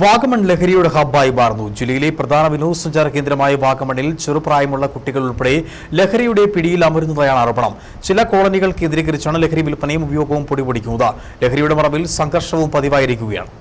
വാഗമൺ ലഹരിയുടെ ഹബ്ബായി മാറുന്നു. ജില്ലയിലെ പ്രധാന വിനോദസഞ്ചാര കേന്ദ്രമായ വാഗമണിൽ ചെറുപ്രായമുള്ള കുട്ടികൾ ഉൾപ്പെടെ ലഹരിയുടെ പിടിയിൽ അമരുന്നതായാണ് ആരോപണം. ചില കോളനികൾ കേന്ദ്രീകരിച്ചാണ് ലഹരി വിൽപ്പനയും ഉപയോഗവും പൊടിപൊടിക്കുന്നത്. ലഹരിയുടെ മറവിൽ സംഘർഷവും പതിവായിരിക്കുകയാണ്.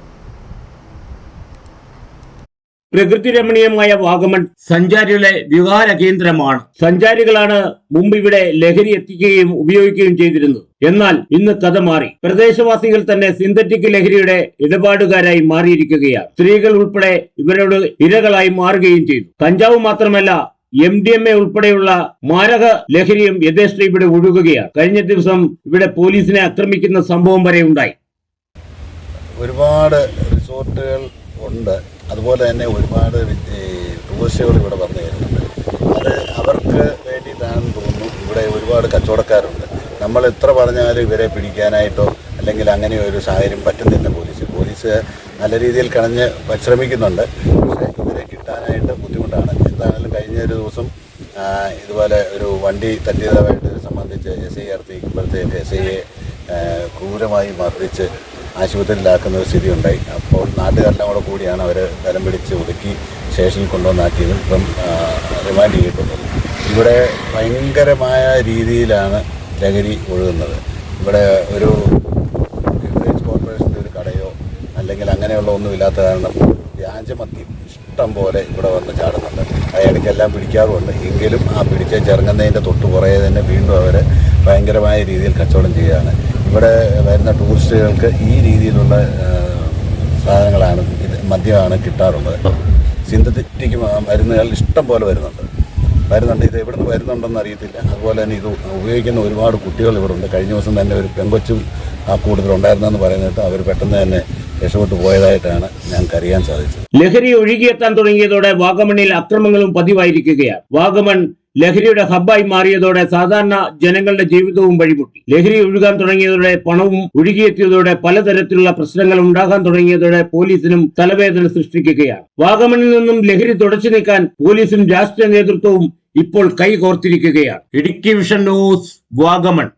പ്രകൃതി രമണീയമായ വാഗമൺ സഞ്ചാരികളെ വികാര കേന്ദ്രമാണ്. സഞ്ചാരികളാണ് മുമ്പ് ഇവിടെ ലഹരി എത്തിക്കുകയും ഉപയോഗിക്കുകയും ചെയ്തിരുന്നത്. എന്നാൽ ഇന്ന് കഥ മാറി. പ്രദേശവാസികൾ തന്നെ സിന്തറ്റിക് ലഹരിയുടെ ഇടപാടുകാരായി മാറിയിരിക്കുകയാണ്. സ്ത്രീകൾ ഉൾപ്പെടെ ഇവരോട് ഇരകളായി മാറുകയും ചെയ്തു. കഞ്ചാവ് മാത്രമല്ല എം ഡി എം എ ഉൾപ്പെടെയുള്ള മാരക ലഹരിയും യഥേഷ്ട ഇവിടെ ഒഴുകുകയാണ്. കഴിഞ്ഞ ദിവസം ഇവിടെ പോലീസിനെ ആക്രമിക്കുന്ന സംഭവം വരെ ഉണ്ടായി. ഒരുപാട് റിസോർട്ടുകൾ ഉണ്ട്. അതുപോലെ തന്നെ ഒരുപാട് ടൂറിസ്റ്റുകൾ ഇവിടെ വന്നു കയറുന്നുണ്ട് അത് അവർക്ക് വേണ്ടിയിട്ടാണെന്ന് തോന്നുന്നു. ഇവിടെ ഒരുപാട് കച്ചവടക്കാരുണ്ട്. നമ്മൾ എത്ര പറഞ്ഞാലും ഇവരെ പിടിക്കാനായിട്ടോ അല്ലെങ്കിൽ അങ്ങനെ ഒരു സാഹചര്യം പറ്റുന്നില്ല പോലീസ്. പോലീസ് നല്ല രീതിയിൽ കണഞ്ഞ് പരിശ്രമിക്കുന്നുണ്ട്. പക്ഷേ ഇവരെ കിട്ടാനായിട്ട് ബുദ്ധിമുട്ടാണ്. എന്താണെങ്കിലും കഴിഞ്ഞ ഒരു ദിവസം ഇതുപോലെ ഒരു വണ്ടി തട്ടിയതായിട്ട് സംബന്ധിച്ച് എസ് ഐ അടുത്തേക്കുമ്പോഴത്തേക്ക് എസ് ഐയെ ക്രൂരമായി മർദ്ദിച്ച് ആശുപത്രിയിലാക്കുന്ന ഒരു സ്ഥിതി ഉണ്ടായി അപ്പോൾ നാട്ടുകാരെല്ലാം കൂടെ കൂടിയാണ് അവർ തരം പിടിച്ച് ഒതുക്കി സ്റ്റേഷനിൽ കൊണ്ടുവന്നാക്കിയത് ഇപ്പം റിമാൻഡ് ചെയ്തിട്ടുള്ളത് ഇവിടെ ഭയങ്കരമായ രീതിയിലാണ് ലഹരി ഒഴുകുന്നത്. ഇവിടെ ഒരു ബിവറേജ് കോർപ്പറേഷന്റെ ഒരു കടയോ അല്ലെങ്കിൽ അങ്ങനെയുള്ള ഒന്നുമില്ലാത്ത കാരണം വ്യാജമദ്യം ഇഷ്ടം പോലെ ഇവിടെ വന്ന് ചാടുന്നുണ്ട്. എല്ലാം പിടിക്കാറുമുണ്ട്. എങ്കിലും ആ പിടിച്ച് ചിറങ്ങുന്നതിന്റെ തൊട്ട് പുറകെ തന്നെ വീണ്ടും അവർ ഭയങ്കരമായ രീതിയിൽ കച്ചവടം ചെയ്യുകയാണ്. ഇവിടെ വരുന്ന ടൂറിസ്റ്റുകൾക്ക് ഈ രീതിയിലുള്ള സാധനങ്ങളാണ് ഇത് മദ്യമാണ് കിട്ടാറുള്ളത്. സിന്തറ്റിക് മരുന്നുകൾ ഇഷ്ടം പോലെ വരുന്നുണ്ട്. വരുന്നുണ്ട്. ഇത് എവിടെ നിന്ന് വരുന്നുണ്ടെന്ന് അറിയത്തില്ല. അതുപോലെ തന്നെ ഇത് ഉപയോഗിക്കുന്ന ഒരുപാട് കുട്ടികൾ ഇവിടെ ഉണ്ട്. കഴിഞ്ഞ ദിവസം തന്നെ ഒരു പെങ്കൊച്ചും ആ കൂടുതലുണ്ടായിരുന്നെന്ന് പറയുന്നിട്ട് അവർ പെട്ടെന്ന് തന്നെ രക്ഷപ്പെട്ടു പോയതായിട്ടാണ് ഞങ്ങൾക്ക് അറിയാൻ സാധിച്ചത്. ലഹരി ഒഴുകിയെത്താൻ തുടങ്ങിയതോടെ വാഗമണിൽ അക്രമങ്ങളും പതിവായിരിക്കുകയാണ്. വാഗമൺ ലഹരിയുടെ ഹബ്ബായി മാറിയതോടെ സാധാരണ ജനങ്ങളുടെ ജീവിതവും വഴിമുട്ടി. ലഹരി ഒഴുകാൻ തുടങ്ങിയതോടെ പണവും ഒഴുകിയെത്തിയതോടെ പലതരത്തിലുള്ള പ്രശ്നങ്ങൾ ഉണ്ടാകാൻ തുടങ്ങിയതോടെ പോലീസിനും തലവേദന സൃഷ്ടിക്കുകയാണ്. വാഗമണിൽ നിന്നും ലഹരി തുടച്ചു നീക്കാൻ പോലീസും രാഷ്ട്രീയ നേതൃത്വവും ഇപ്പോൾ കൈകോർത്തിരിക്കുകയാണ്. Idukki vision news Vagamon.